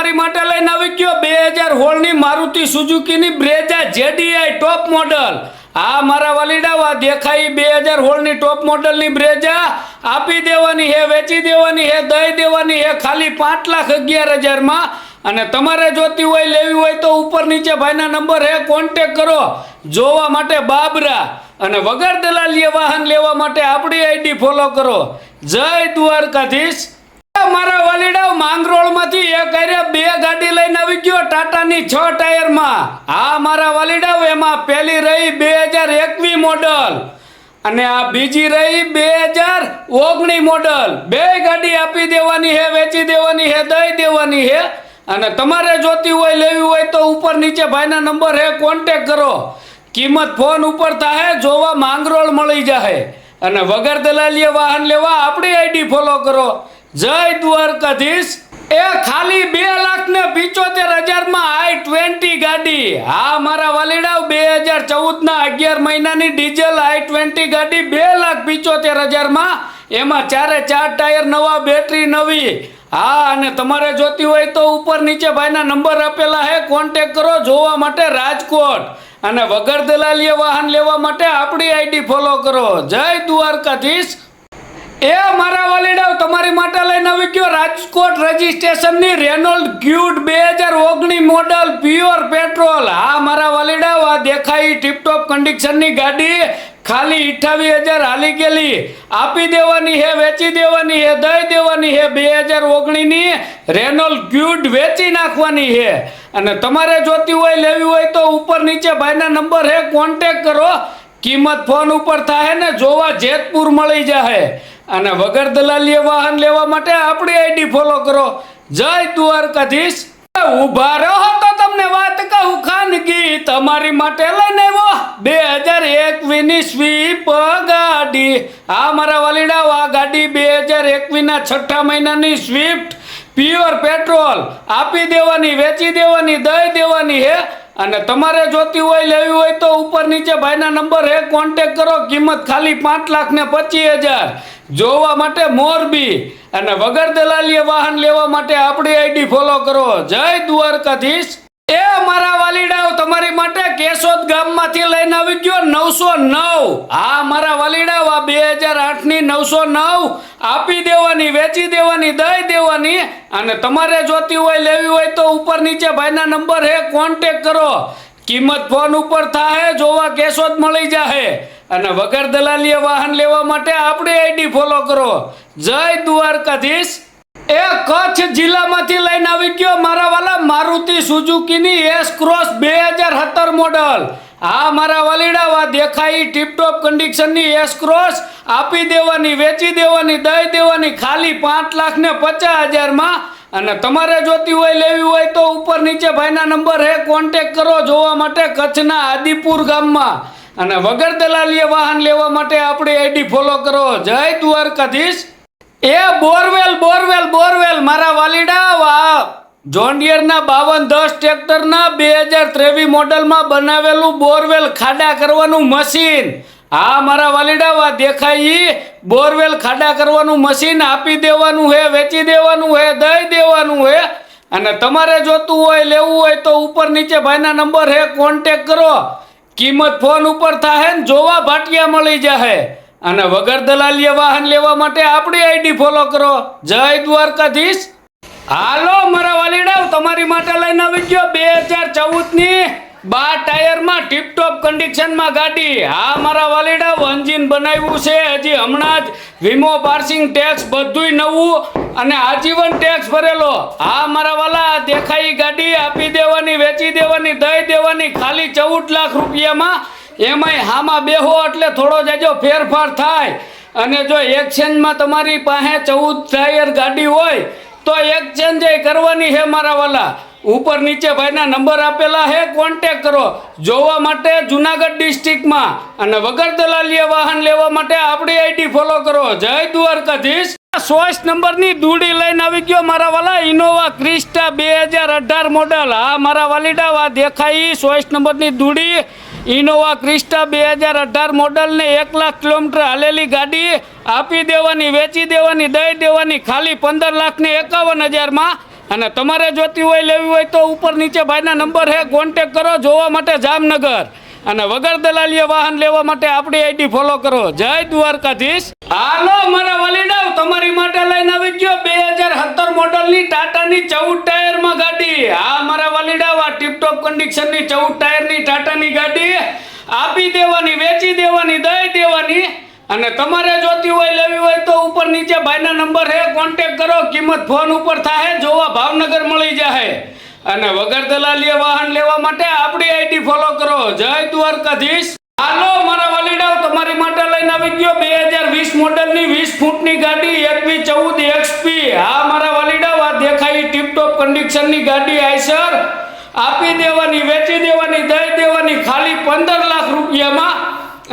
તમારી માટે લઈને આવી ગયો બે હજાર હોળની મારુતિ સુઝુકીની બ્રેજા જેડીઆઈ ટોપ મોડલ. આ મારા વાલીડાવા દેખાઈ બે હજાર હોળની ટોપ મોડલની બ્રેજા. આપી દેવાની હે, વેચી દેવાની હે, દઈ દેવાની હે, ખાલી પાંચ લાખ અગિયાર હજારમાં. અને તમારે જોતી હોય, લેવી હોય તો ઉપર નીચે ભાઈના નંબર હે કોન્ટેક કરો. જોવા માટે બાબરા. અને વગર દલાલીએ વાહન લેવા માટે આપણી આઈડી ફોલો કરો. જય દ્વારકાધીશ. મારા વાલીડાઓ માંગરોળમાંથી એક અરે બે ગાડી લઈને આવી ગયો ટાટાની છ ટાયરમાં. આ મારા વાલીડાઓ એમાં પહેલી રહી બે હજાર એકવી મોડલ. અને આ બીજી રહી બે હજાર ઓગણી મોડલ. બે ગાડી આપી દેવાની હે, વેચી દેવાની હે, દઈ દેવાની હે. અને તમારે જોતી હોય, લેવી હોય તો ઉપર નીચે ભાઈના નંબર હે કોન્ટેક કરો. કિંમત ફોન ઉપર થાય જોવા માંગરોળ મળી જાય અને વગર દલાલીએ વાહન લેવા, આપણી આઈડી ફોલો કરો. જય દ્વારકાધીશ. એ ખાલી બે લાખ ને પિચોતેર હજારમાં આઈ ટ્વેન્ટી ગાડી. હા, મારા વાલીડાવ બે હજાર ચૌદ ના અગિયાર મહિનાની ડીઝલ આઈ ટ્વેન્ટી ગાડી બે લાખ પિચોતેર હજારમાં. એમાં ચારે ચાર ટાયર નવા, બેટરી નવી. હા, અને તમારે જોતી હોય તો ઉપર નીચે ભાઈના નંબર આપેલા હે કોન્ટેક કરો, જોવા માટે રાજકોટ. અને વગર દલાલીએ વાહન લેવા માટે આપણી આઈડી ફોલો કરો. જય દ્વારકાધીશ. એ મારા વાલીડાઓ તમારી માટે લઈને આવી ગયો રાજકોટ રજીસ્ટ્રેશનની રેનોલ્ડ ક્યુટ બે હજાર ઓગણી મોડલ પ્યોર પેટ્રોલ. હા મારા વાલીડાઓ આ દેખાઈ ટીપટોપ કન્ડિશનની ગાડી ખાલી અઠાવીસ હજાર હાલી ગયેલી. આપી દેવાની હે, વેચી દેવાની હે, દઈ દેવાની હે, બે હજાર ઓગણીની રેનોલ્ડ ક્યુટ વેચી નાખવાની હે. અને તમારે જોતી હોય, લેવી હોય તો ઉપર નીચે ભાઈના નંબર હે, કોન્ટેક કરો. કિંમત ફોન ઉપર થાય ને જોવા જેતપુર મળી જાય અને વગર દલાલીએ વાહન લેવા માટે આપણી આઈડી ફોલો કરો. જય દ્વારકાધીશ. ઊભા રહો તો તમને વાત કહું ખાનગી. તમારી માટે લઈને આવ્યો બે હજાર એકવીની સ્વીપ ગાડી. આ મારા વાલીડા આ ગાડી બે હજાર એકવીસના છઠ્ઠા મહિનાની સ્વિફ્ટ પ્યોર પેટ્રોલ આપી દેવાની, વેચી દેવાની, દઈ દેવાની હે. અને તમારે જોતી હોય, લેવી હોય તો ઉપર નીચે ભાઈના નંબર હે કોન્ટેક કરો, કિંમત ખાલી પાંચ લાખ ને પચીસ હજાર. જોવા માટે મોરબી અને વગર દલાલીએ વાહન લેવા માટે આપણી આઈડી ફોલો કરો. જય દ્વારકાધીશ. એ મારા વાલીડાઓ, તમારી માટે કેશોદ ગામમાંથી લઈને આવી ગયો નવસો નવ. હા, મારા વાલીડાઓ, આ બે હજાર આઠની નવસો નવ આપી દેવાની, વેચી દેવાની, દઈ દેવાની. અને તમારે જોતી હોય, લેવી હોય તો ઉપર નીચે ભાઈના નંબર હે કોન્ટેક કરો. કિંમત ફોન ઉપર થાય જોવા કેશોદ મળી જાહે. અને વગર દલાલીએ વાહન લેવા માટે આપણે આઈડી ફોલો કરો. જય દ્વારકાધીશ. એ કચ્છ જિલ્લામાંથી લઈને આવી ગયો મારા વાલા મારુતિ સુઝુકીની એસ ક્રોસ બે હજાર સત્તર મોડલ. આ મારા વાલીડાવા દેખાઈ ટીપટોપ કન્ડિશનની એસ ક્રોસ આપી દેવાની, વેચી દેવાની, દઈ દેવાની, ખાલી પાંચ લાખ ને પચાસ હજારમાં અને તમારે જોતી હોય, લેવી હોય તો ઉપર નીચે ભાઈના નંબર હે કોન્ટેક કરો જોવા માટે કચ્છના આદિપુર ગામમાં. અને વગર દલાલીએ વાહન લેવા માટે આપણી આઈડી ફોલો કરો. જય દ્વારકાધીશ. એ બોરવેલ બોરવેલ બોરવેલ, મારા વાલીડા, વા જોન્ડિયરના બાવન દસ ટ્રેક્ટરના બે હજાર ત્રેવીસ મોડલમાં બનાવેલું બોરવેલ ખાડા કરવાનું મશીન. હા, મારા વાલીડા, વા દેખાય બોરવેલ ખાડા કરવાનું મશીન આપી દેવાનું હે, વેચી દેવાનું હે, દઈ દેવાનું હે. અને તમારે જોતું હોય, લેવું હોય, તો ઉપર નીચે ભાઈના નંબર હે કોન્ટેક કરો. કિંમત ફોન ઉપર થાય ને જોવા ભાટિયા મળી જાય અને વગર દલાલીએ વાહન લેવા માટે આપણી આઈડી ફોલો કરો. જય દ્વારકાધીશ. હાલો, મારા વાલીડાવ, તમારી માટે લઈને આવી ગયો બે હજાર ચૌદની બાર ટાયરમાં ટીપટોપ કન્ડિશનમાં ગાડી. હા, મારા વાલીડા એન્જિન બનાવ્યું છે. હજી હમણાં જ વીમો, પાર્સિંગ ટેક્સ, બધુંય નવું અને આજીવન ટેક્સ ભરેલો. હા, મારા વાલા દેખાઈ ગાડી આપી દેવાની, વેચી દેવાની, દઈ દેવાની, ખાલી ચૌદ લાખ રૂપિયામાં એમાંય હામાં બેહો એટલે થોડો જજો ફેરફાર થાય. અને જો એક્સચેન્જમાં તમારી પાસે ચૌદ ટાયર ગાડી હોય, તો એક્સચેન્જ કરવાની છે મારા વાલા? ઉપર નીચે ભાઈના નંબર આપેલા હે કોન્ટેક કરો. જોવા માટે જુનાગઢ ડિસ્ટ્રિક્ટમાં અને વગર દલાલીએ વાહન લેવા માટે આપણી આઈડી ફોલો કરો. જય દ્વારકાધીશ. સોસ નંબરની દૂડી લઈને આવી ગયો મારા વાલા ઇનોવા ક્રિસ્ટા બે હજાર અઢાર મોડલ આ મારા વાલીડા આ દેખાઈ સોસ નંબરની દૂડી ઇનોવા ક્રિસ્ટા બે હજાર અઢાર મોડલને એક લાખ કિલોમીટર હાલેલી ગાડી આપી દેવાની, વેચી દેવાની, દઈ દેવાની, ખાલી પંદર લાખને એકાવન હજારમાં. અને તમારે જોતી હોય, લેવી હોય તો ઉપર નીચે ભાઈના નંબર હે કોન્ટેક કરો, જોવા માટે જામનગર. અને વગર દલાલીએ વાહન લેવા માટે આપણી આઈડી ફોલો કરો. જય દ્વારકાધીશ. હાલો, મારા વલીડાવ, તમારી માટે લઈને આવી ગયો બે હજાર સત્તર મોડલની ટાટાની ચૌદ ટાયરમાં ગાડી. આ મારા વલીડાવ, આ ટીપટોપ કન્ડિશનની ચૌદ ટાયરની ટાટાની ગાડી. આપી દેવાની, વેચી દેવાની, દઈ દેવાની. અને તમારે જોતી હોય, લેવી હોય તો ઉપર નીચે ભાઈના નંબર હે કોન્ટેક કરો, કિંમત ફોન ઉપર થાય જોવા ભાવનગર મળી જાય અને વગર દલાલીએ વાહન લેવા માટે આપણી આઈડી ફોલો કરો. જય દ્વારકાધીશ. હાલો, મારા વલીડાવ, તમારી માટે લઈને આવી બે હજાર વીસ મોડલની વીસ ફૂટની ગાડી, એકવી ચૌદ એક્સપી આ મારા વલીડાવ આ દેખાઈ ટીપટોપ કન્ડિશનની ગાડી આઈસર આપી દેવાની, વેચી દેવાની, દઈ દેવાની, ખાલી પંદર લાખ રૂપિયામાં.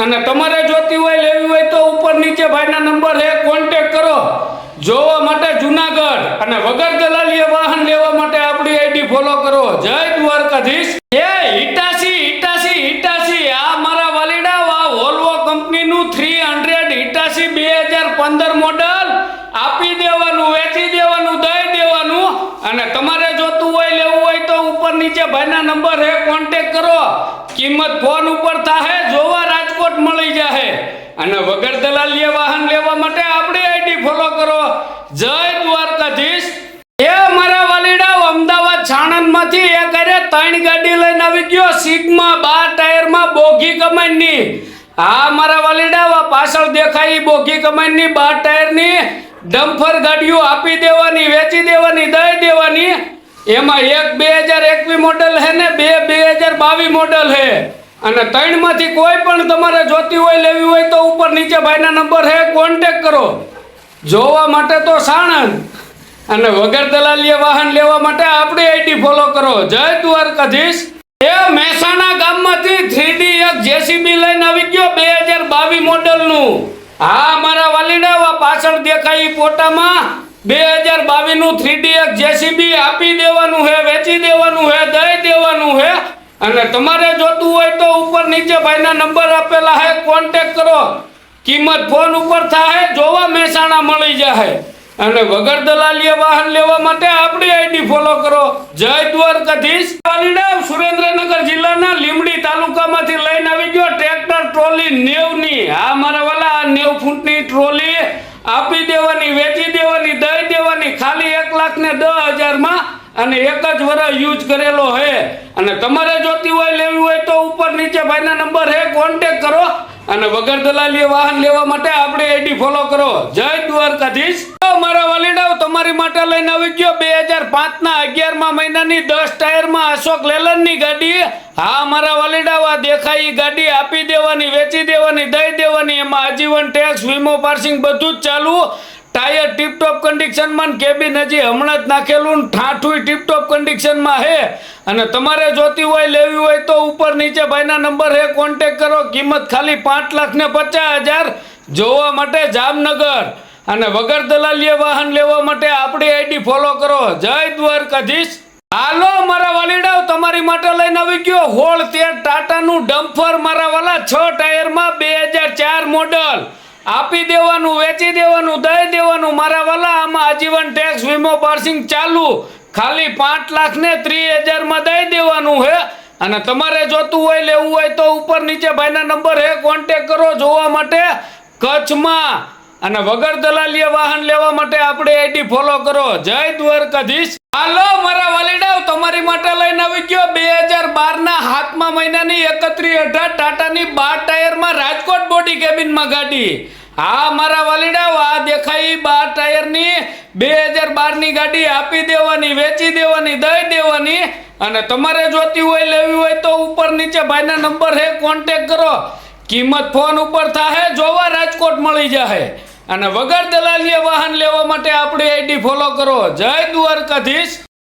અને તમારે જોતી હોય, લેવી હોય તો ઉપર નીચે ભાઈના નંબર હે કોન્ટેક કરો. જોવા માટે જુનાગઢ. અને વગર દલાલીએ વાહન લેવા માટે આપણી આઈડી ફોલો કરો. જય દ્વારકાધીશ. તમારે જોતું હોય, લેવું હોય તો ઉપર નીચે ભાઈના નંબર હે કોન્ટેક કરો. કિંમત ફોન ઉપર થાહે, જોવા રાજકોટ મળી જાહે. અને વગર દલાલીએ વાહન લેવા માટે આપણી આઈડી ફોલો કરો. જય દ્વારકાધીશ. એ મારા વાલીડા અમદાવાદ છાણંદમાંથી એક કરે ત્રણ ગાડી લઈને આવી ગયો. સિગ્મા બાર ટાયરમાં બોગી કમાઈની. આ મારા વાલીડા પાછળ દેખાય બોગી કમાઈની બાર ટાયરની. ડમ્ફર ગાડીઓ આપી દેવાની, વેચી દેવાની, દઈ દેવાની. એમાં એક બે હજાર એકવી મોડલ હે ને, બે બે હજાર બાવીસ મોડલ હે અને ત્રણમાંથી કોઈ પણ તમારે જોતી હોય, લેવી હોય તો ઉપર નીચે ભાઈના નંબર હે કોન્ટેક કરો. જોવા માટે તો સાણંદ. અને વગર દલાલીએ વાહન લેવા માટે આપણી આઈડી ફોલો કરો. જય દ્વારકાધીશ. એ મહેસાણા ગામમાંથી થ્રીડી એક જેસીબી લઈને આવી ગયો, બે હજાર બાવીસ મોડલનું. હા મારા પાછળ દેખાય ફોટામાં બે હજાર બાવીસનું થ્રીડી એક જેસીબી આપી દેવાનું હે, વેચી દેવાનું હે, દઈ દેવાનું હે. અને તમારે જોતું હોય તો ઉપર નીચે ભાઈના નંબર આપેલા હે કોન્ટેક કરો. કિંમત ફોન ઉપર થાય, જોવા મહેસાણા મળી જાય. અને વગર દલાલીએ વાહન લેવા માટે આપણી આઈડી ફોલો કરો. જય દ્વારકાધીશ. વાલીડાવ સુરેન્દ્રનગર જિલ્લાના લીમડી તાલુકામાંથી લઈને આવી ગયો, ટ્રેક્ટર, ટ્રોલી નેવની. આ મારા વાલા નેવ ફૂટની ટ્રોલી આપી દેવાની, વેચી દેવાની, દઈ દેવાની, ખાલી એક લાખ ને દસ હજારમાં અને એક જ વર્ષ યુઝ કરેલો હે. અને તમારે જોતી હોય, લેવી હોય તો ઉપર નીચે ભાઈના નંબર હે કોન્ટેક કરો. અને વગર દલાલીએ વાહન લેવા માટે આપણે આઈડી ફોલો કરો. જય દ્વારકાધીશ. મારા વાલીડાઓ, તમારી માટે લઈને આવી ગયો બે હજાર પાંચના અગિયારમાં મહિનાની દસ ટાયરમાં અશોક લેલનની ગાડી. હા, મારા વાલીડાઓ, આ દેખાય ગાડી આપી દેવાની, વેચી દેવાની, દઈ દેવાની. એમાં આજીવન ટેક્સ વીમો પાર્સિંગ બધું જ ચાલુ. ટાયર ટીપટોપ કન્ડિશનમાં કેબિન હજી હમણાં જ નાખેલું ઠાઠું ટીપટોપ કન્ડિશનમાં હે. અને તમારે જોતી હોય, લેવી હોય તો નીચે ભાઈના નંબર હે કોન્ટેક કરો. કિંમત ખાલી પાંચ લાખ ને પચાસ હજાર. જોવા માટે જામનગર. અને વગર દલાલીએ વાહન લેવા માટે આપણી આઈડી ફોલો કરો. જય દ્વારકાધીશ. હાલો, મારા વાલીડાઓ, તમારી માટે લઈને આવી ગયો હોળ તેર ટાટાનું ડમ્ફર મારા વાલા છ ટાયરમાં બે હજાર ચાર મોડલ. આપી દેવાનું, વેચી દેવાનું, દઈ દેવાનું. મારા વાલા, આમાં આજીવન ટેક્સ વીમો, પાર્સિંગ ચાલુ. ખાલી પાંચ લાખ ને ત્રીસ હજારમાં દઈ દેવાનું હે. અને તમારે જોતું હોય લેવું હોય તો ઉપર નીચે ભાઈના નંબર હે કોન્ટેક કરો જોવા માટે કચ્છમાં. અને વગર દલાલીએ વાહન લેવા માટે આપણે આઈડી ફોલો કરો. જય દ્વારકાધીશ. હાલો, મારા વાલીડાઓ તમારી માટે લઈને આવી ગયો બે હજાર બારના હાથમાં મહિનાની એકત્રીસ અઢાર ટાટાની બાર ટાયરમાં રાજકોટ બોડી કેબિનમાં ગાડી. હા, મારા વાલીડાઓ આ દેખાઈ બાર ટાયરની. બે હજાર બારની ગાડી આપી દેવાની, વેચી દેવાની, દઈ દેવાની. અને તમારે જોતી હોય, લેવી હોય તો ઉપર નીચે ભાઈના નંબર હે કોન્ટેક કરો. કિંમત ફોન ઉપર થાહે, જોવા રાજકોટ મળી જાહે. અને વગર દલાલીએ વાહન લેવા માટે આપણી આઈડી ફોલો કરો. જય દ્વારકાધીશ.